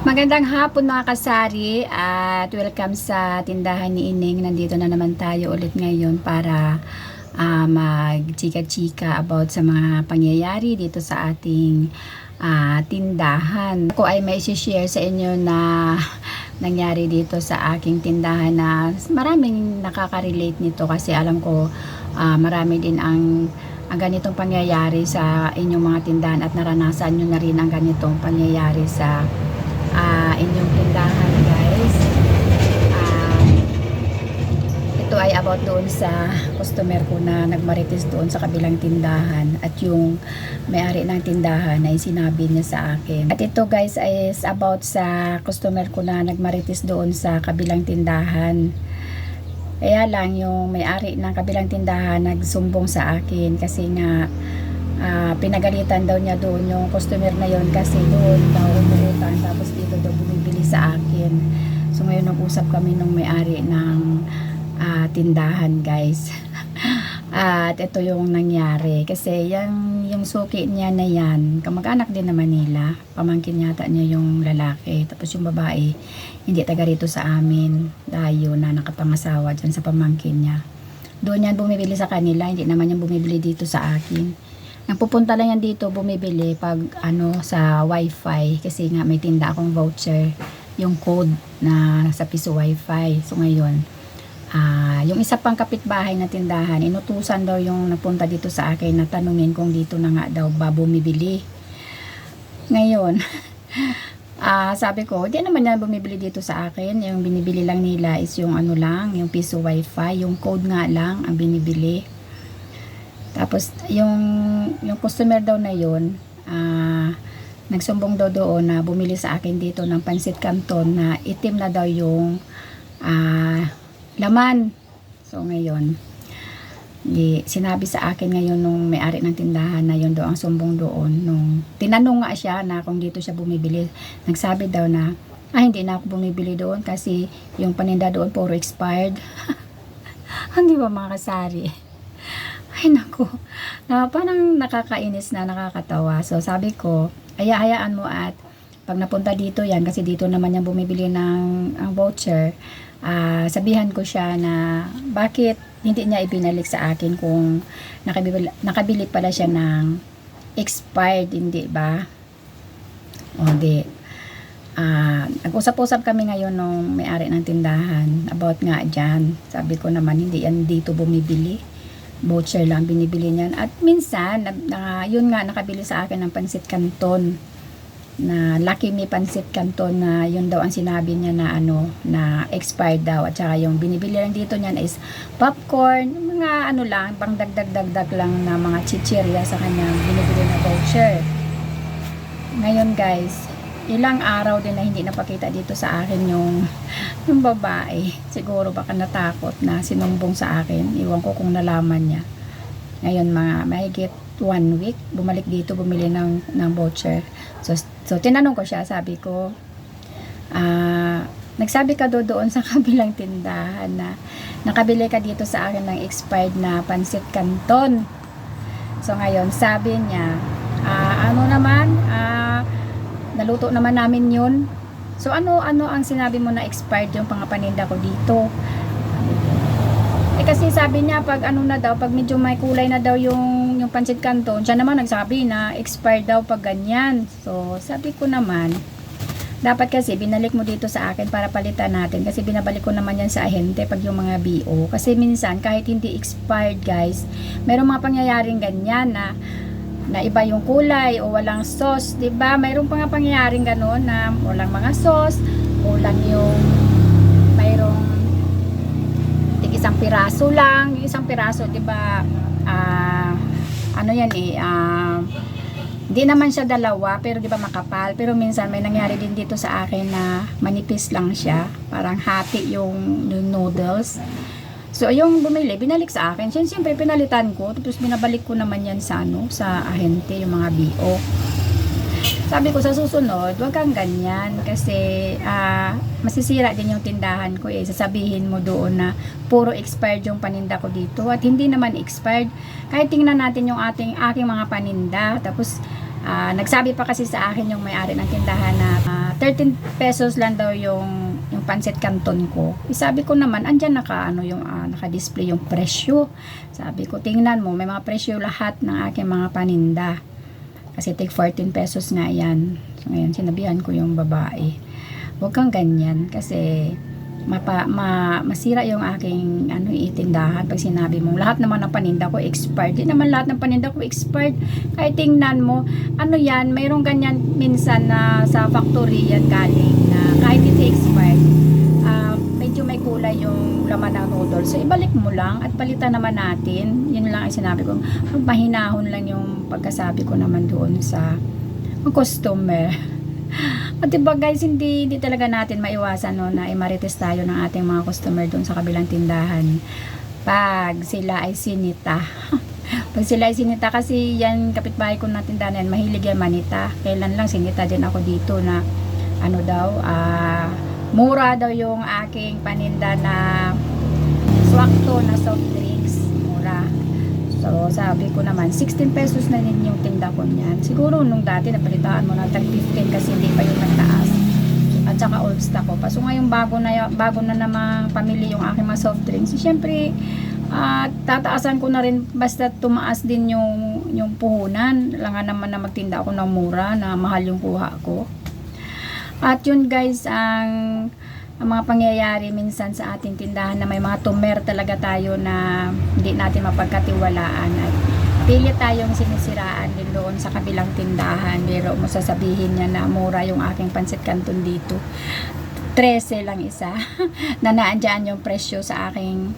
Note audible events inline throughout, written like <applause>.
Magandang hapon mga kasari at welcome sa tindahan ni Ining. Nandito na naman tayo ulit ngayon para ah, mag-chika-chika about sa mga pangyayari dito sa ating ah, tindahan. Ako ay may share sa inyo na <laughs> nangyari dito sa aking tindahan na maraming nakaka-relate nito kasi alam ko ah, marami din ang ang ganitong pangyayari sa inyong mga tindahan at naranasan nyo na rin ang ganitong pangyayari sa ah, inyong tindahan guys. Ah, ito ay about doon sa customer ko na nagmarites doon sa kabilang tindahan at yung may-ari ng tindahan ay sinabi niya sa akin. At ito guys is about sa customer ko na nagmarites doon sa kabilang tindahan. Kaya lang yung may-ari ng kabilang tindahan nagsumbong sa akin kasi nga ah, pinagalitan daw niya doon yung customer na yon kasi doon daw umutang tapos dito daw bumibili sa akin. So ngayon nag-usap kami nung may-ari ng ah, tindahan guys. <laughs> At ito yung nangyari kasi yung, yung suki niya na yan, kamag-anak din naman nila. Pamangkin yata niya yung lalaki. Tapos yung babae, hindi taga rito sa amin. Dayo na nakapangasawa dyan sa pamangkin niya. Doon yan bumibili sa kanila, hindi naman yan bumibili dito sa akin. Ang pupunta lang yan dito bumibili pag ano sa wifi kasi nga may tinda akong voucher yung code na sa piso wifi. So ngayon, ah yung isa pang kapitbahay na tindahan, inutusan daw yung napunta dito sa akin na tanungin kung dito na nga daw ba bumibili. Ngayon, <laughs> ah sabi ko, di naman yan bumibili dito sa akin. Yung binibili lang nila is yung ano lang, yung piso wifi, yung code nga lang ang binibili. Tapos yung yung customer daw na yun, ah nagsumbong daw doon na bumili sa akin dito ng pansit canton na itim na daw yung ah laman. So ngayon, di, sinabi sa akin ngayon nung may-ari ng tindahan na yun daw ang sumbong doon. Nung tinanong nga siya na kung dito siya bumibili, nagsabi daw na, ah hindi na ako bumibili doon kasi yung paninda doon puro expired. <laughs> Hindi ba mga kasari? Ay nako, na parang nakakainis na nakakatawa. So sabi ko, aya-hayaan mo at pag napunta dito yan, kasi dito naman yan bumibili ng ang voucher, ah, sabihan ko siya na bakit hindi niya ibinalik sa akin kung nakabili, nakabili pala siya ng expired, hindi ba? O di, ah, nag-usap-usap kami ngayon nung may-ari ng tindahan about nga dyan. Sabi ko naman, hindi yan dito bumibili voucher lang binibili niyan. At minsan, na, na- yun nga, nakabili sa akin ng pansit canton. Na Lucky Me Pansit Canton na yun daw ang sinabi niya na ano na expired daw. At saka yung binibili lang dito niyan is popcorn. Mga ano lang pang dagdag-dagdag lang na mga chichirya sa kanyang binibili na voucher. Ngayon guys ilang araw din na hindi napakita dito sa akin yung yung babae. Siguro baka natakot na sinumbong sa akin. Iwan ko kung nalaman niya. Ngayon mga mahigit one week bumalik dito bumili ng, ng voucher. So, so tinanong ko siya sabi ko ah nagsabi ka do doon sa <laughs> kabilang tindahan na nakabili ka dito sa akin ng expired na pansit canton. So ngayon sabi niya ah, ano naman? Ah, naluto naman namin yun so ano ano ang sinabi mo na expired yung pangapaninda ko dito eh kasi sabi niya pag ano na daw, pag medyo may kulay na daw yung yung pancit canton, siya naman nagsabi na expired daw pag ganyan. So, sabi ko naman, dapat kasi binalik mo dito sa akin para palitan natin kasi binabalik ko naman yan sa ahente pag yung mga BO. Kasi minsan kahit hindi expired guys, merong mga pangyayaring ganyan na na iba yung kulay o walang sauce, 'di ba? Mayroong pa nga pangyayaring gano'n na walang mga sauce, kulang yung mayroong isang piraso lang, yung isang piraso, 'di ba? Ah, ano 'yan eh, ah hindi naman siya dalawa, pero 'di ba makapal, pero minsan may nangyari din dito sa akin na manipis lang siya, parang hati yung noodles. So, yung bumili, binalik sa akin. Siya, siyempre, pinalitan ko. Tapos, binabalik ko naman yan sa, ano, sa ahente, yung mga BO. Sabi ko sa susunod, wag kang ganyan kasi ah, masisira din yung tindahan ko eh. Sasabihin mo doon na puro expired yung paninda ko dito at hindi naman expired. Kahit tingnan natin yung ating aking mga paninda tapos Ah, nagsabi pa kasi sa akin yung may-ari ng tindahan na ah, 13 pesos lang daw yung yung pancit canton ko. Eh, sabi ko naman, andyan naka ano yung ah, naka-display yung presyo. Sabi ko, tingnan mo, may mga presyo lahat ng aking mga paninda. Kasi take 14 pesos nga yan. So ngayon, sinabihan ko yung babae. Huwag kang ganyan kasi mapa, ma, masira yung aking ano itindahan pag sinabi mong lahat naman ng paninda ko expired. Di naman lahat ng paninda ko expired. Kahit tingnan mo, ano yan, mayroong ganyan minsan na sa factory yan galing na kahit hindi expired, ah, medyo may kulay yung laman ng noodles. So, ibalik mo lang at palitan naman natin. Yun lang ang sinabi ko. Mahinahon lang yung pagkasabi ko naman doon sa customer. At diba guys, hindi, hindi talaga natin maiwasan no, na imarites tayo ng ating mga customer doon sa kabilang tindahan. Pag sila ay sinita. <laughs> Pag sila ay sinita kasi yan kapitbahay ko na tindahan yan, mahilig yan manita. Kailan lang sinita din ako dito na ano daw, ah, mura daw yung aking paninda na swakto na soft drinks. Mura. So, sabi ko naman, 16 pesos na din yung tinda ko niyan. Siguro nung dati, napalitaan mo na tag 15 kasi hindi pa yung nagtaas. At saka old stock ko pa. So, ngayon bago na, bago na namang pamili yung aking mga soft drinks. Siyempre, ah, tataasan ko na rin basta tumaas din yung, yung puhunan. Langan naman na magtinda ako ng mura na mahal yung kuha ko. At yun guys, ang ang mga pangyayari minsan sa ating tindahan na may mga tumer talaga tayo na hindi natin mapagkatiwalaan at pilit tayong sinisiraan din doon sa kabilang tindahan. Pero mo sasabihin niya na mura yung aking pansit canton dito. 13 lang isa <laughs> na naandyan yung presyo sa aking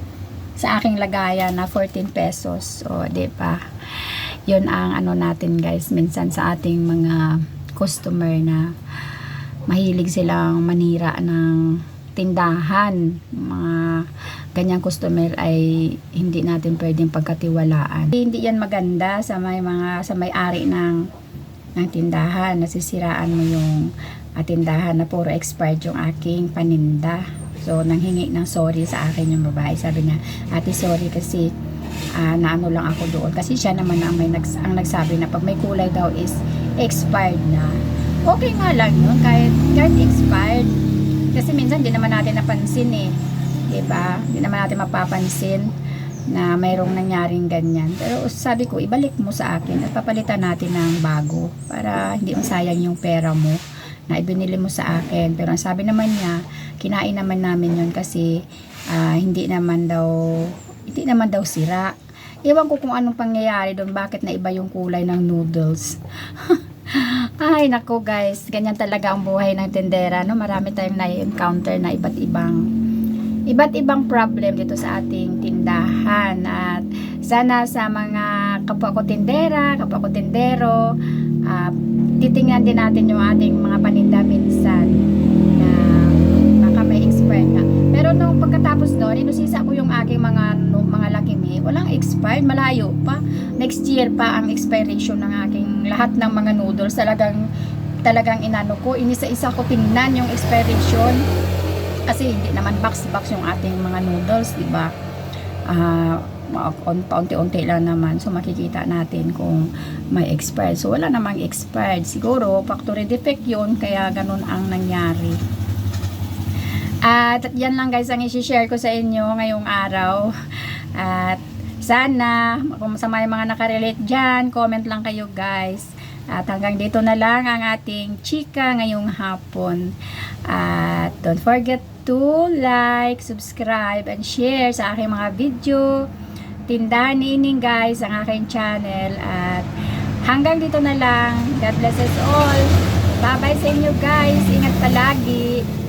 sa aking lagayan na 14 pesos. O, di ba? Yun ang ano natin guys, minsan sa ating mga customer na mahilig silang manira ng tindahan. Mga ganyang customer ay hindi natin pwedeng pagkatiwalaan. Hindi yan maganda sa may mga sa may-ari ng ng tindahan. Nasisiraan mo yung ah, tindahan na puro expired yung aking paninda. So, nanghingi ng sorry sa akin yung babae. Sabi niya, ate sorry kasi ah, naano lang ako doon. Kasi siya naman ang, may nags- ang nagsabi na pag may kulay daw is expired na. Okay nga lang yun, kahit, kahit expired. Kasi minsan di naman natin napansin eh. 'Di ba? Di naman natin mapapansin na mayroong nangyaring ganyan. Pero sabi ko, ibalik mo sa akin at papalitan natin ng bago para hindi masayang yung pera mo na ibinili mo sa akin. Pero ang sabi naman niya, kinain naman namin yun kasi ah, hindi naman daw hindi naman daw sira. Ewan ko kung anong pangyayari doon, bakit na iba yung kulay ng noodles. <laughs> Ay, nako guys, ganyan talaga ang buhay ng tendera, no? Marami tayong na-encounter na iba't ibang iba't ibang problem dito sa ating tindahan at sana sa mga kapwa ko tindera, kapwa ko tindero, ah, titingnan din natin yung ating mga paninda minsan na baka may expired nga. Pero nung pagkatapos doon, inusisa ko yung aking mga no, mga lakimi, walang expired, malayo pa. Next year pa ang expiration ng aking lahat ng mga noodles. Talagang talagang inano ko, inisa-isa ko tingnan yung expiration kasi hindi naman box-box yung ating mga noodles, di ba? Ah, on- paunti-unti lang naman. So, makikita natin kung may expired. So, wala namang expired. Siguro, factory defect yun, kaya ganun ang nangyari. At yan lang guys ang isi-share ko sa inyo ngayong araw. At sana, kung sa may mga nakarelate dyan, comment lang kayo guys. At hanggang dito na lang ang ating chika ngayong hapon. At don't forget to like, subscribe, and share sa aking mga video. Tindahan ni guys ang aking channel. At hanggang dito na lang. God bless us all. Bye-bye sa inyo guys. Ingat palagi.